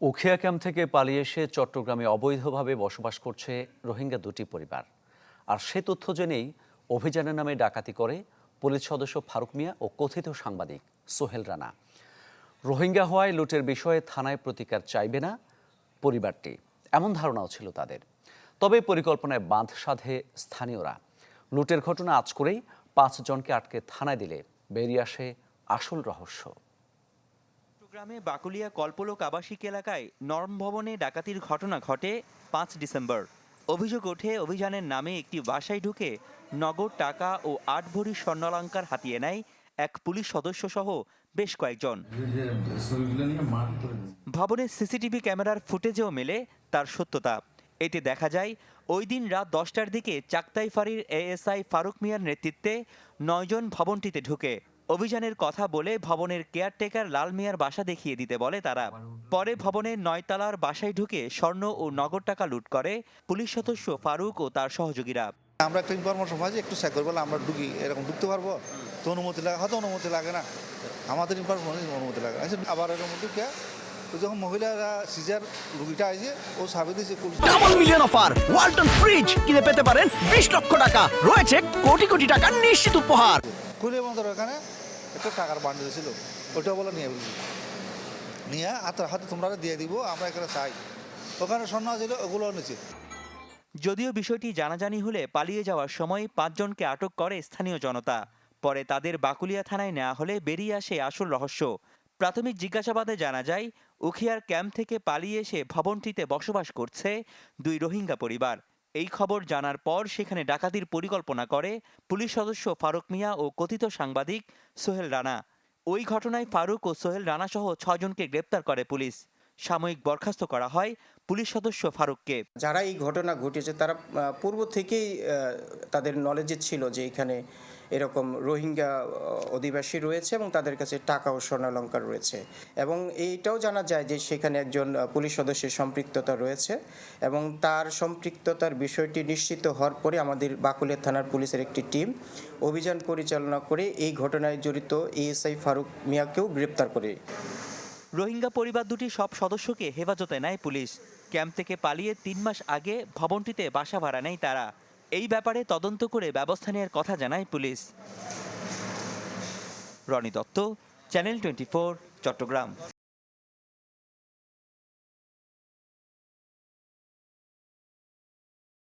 Ukhia camp থেকে পালিয়ে এসে চট্টগ্রামে অবৈধভাবে বসবাস করছে রোহিঙ্গা দুটি পরিবার। আর সে তথ্য জেনেই অভিযানের নামে ডাকাতি করে পুলিশ সদস্য ফারুক মিয়া ও কথিত সাংবাদিক সোহেল রানা। রোহিঙ্গা হওয়ায় লুটের বিষয়ে থানায় প্রতিকার চাইবে না পরিবারটি। এমন ধারণাও ছিল তাদের। তবে পরিকল্পনায় বাঁধ সাধে স্থানীয়রা। লুটের ঘটনা আজ করেই পাঁচজনকে আটকে থানায় দিলে বেরিয়ে আসে আসল রহস্য। চট্টগ্রামে বাকুলিয়া কল্পলোক আবাসিক এলাকায় নর্ম ভবনে ডাকাতির ঘটনা ঘটে পাঁচ ডিসেম্বর। অভিযোগ ওঠে, অভিযানের নামে একটি বাসায় ঢুকে নগদ টাকা ও আট ভরি স্বর্ণালঙ্কার হাতিয়ে নেয় এক পুলিশ সদস্য সহ বেশ কয়েকজন। ভবনের সিসিটিভি ক্যামেরার ফুটেজেও মেলে তার সত্যতা। এতে দেখা যায়, ওই দিন রাত দশটার দিকে চাকতাই ফাঁড়ির এএসআই ফারুক মিয়ার নেতৃত্বে নয়জন ভবনটিতে ঢুকে। অভিযানের কথা বলে ভবনের কেয়ারটেকার লাল মিয়ার বাসা দেখিয়ে দিতে বলে তারা। পরে ভবনের নয়তলার বাসায় ঢুকে স্বর্ণ ও নগদ টাকা লুট করে পুলিশ সদস্য ফারুক ও তার সহযোগীরা। আমরা একটা ইনফরমেশন পাই একটু চেক করব আমরা ঢুকি এরকম ঢুকতে পারব? তো অনুমতি লাগে হয়তো অনুমতি লাগে না। আমাদের ইনফরমেশন অনুমতি লাগে। আচ্ছা আবার এর মধ্যে কে যখন মহিলারা সিজার রুগীটা আইছে ও সাবি দিয়েছে double million offer Walton fridge কিনে পেতে পারেন বিশ লক্ষ টাকা। রয়েছে কোটি কোটি টাকার নিশ্চিত উপহার। খুলে আমাদের ওখানে একটা টাকার বান্ডিল ছিল ওটা বলে নিয়ে বলছি। নিয়ে হাতের হাতে তোমরা দিয়ে দিব, আমরা এখানে চাই। ওখানে স্বর্ণ ছিল ওগুলো নিচে। যদিও বিষয়টি জানাজানি হলে পালিয়ে যাওয়ার সময় পাঁচজনকে আটক করে স্থানীয় জনতা। পরে তাদের বাকুলিয়া থানায় নেওয়া হলে বেরিয়ে আসে আসল রহস্য। প্রাথমিক জিজ্ঞাসাবাদে জানা যায়, উখিয়ার ক্যাম্প থেকে পালিয়ে এসে ভবনটিতে বসবাস করছে দুই রোহিঙ্গা পরিবার। এই খবর জানার পর সেখানে ডাকাতির পরিকল্পনা করে পুলিশ সদস্য ফারুক মিয়া ও কথিত সাংবাদিক সোহেল রানা। ওই ঘটনায় ফারুক ও সোহেল রানা সহ ছজনকে গ্রেপ্তার করে পুলিশ। সাময়িক বরখাস্ত করা হয় পুলিশ সদস্য ফারুককে। যারা এই ঘটনা ঘটেছে, তারা পূর্ব থেকেই তাদের নলেজে ছিল যে এখানে এরকম রোহিঙ্গা অধিবাসী রয়েছে এবং তাদের কাছে টাকা ও স্বর্ণালঙ্কার রয়েছে। এবং এইটাও জানা যায় যে সেখানে একজন পুলিশ সদস্যের সম্পৃক্ততা রয়েছে এবং তার সম্পৃক্ততার বিষয়টি নিশ্চিত হওয়ার পরে আমাদের বাকুলিয়া থানার পুলিশের একটি টিম অভিযান পরিচালনা করে এই ঘটনায় জড়িত এএসআই ফারুক মিয়াকেও গ্রেপ্তার করে। রোহিঙ্গা পরিবার দুটি সব সদস্যকে হেফাজতে নেয় পুলিশ। ক্যাম্প থেকে পালিয়ে তিন মাস আগে ভবনটিতে বাসা ভাড়া নেয় তারা। এই ব্যাপারে তদন্ত করে ব্যবস্থা নেওয়ার কথা জানায় police. Roni Dutta, channel twenty Chattogram.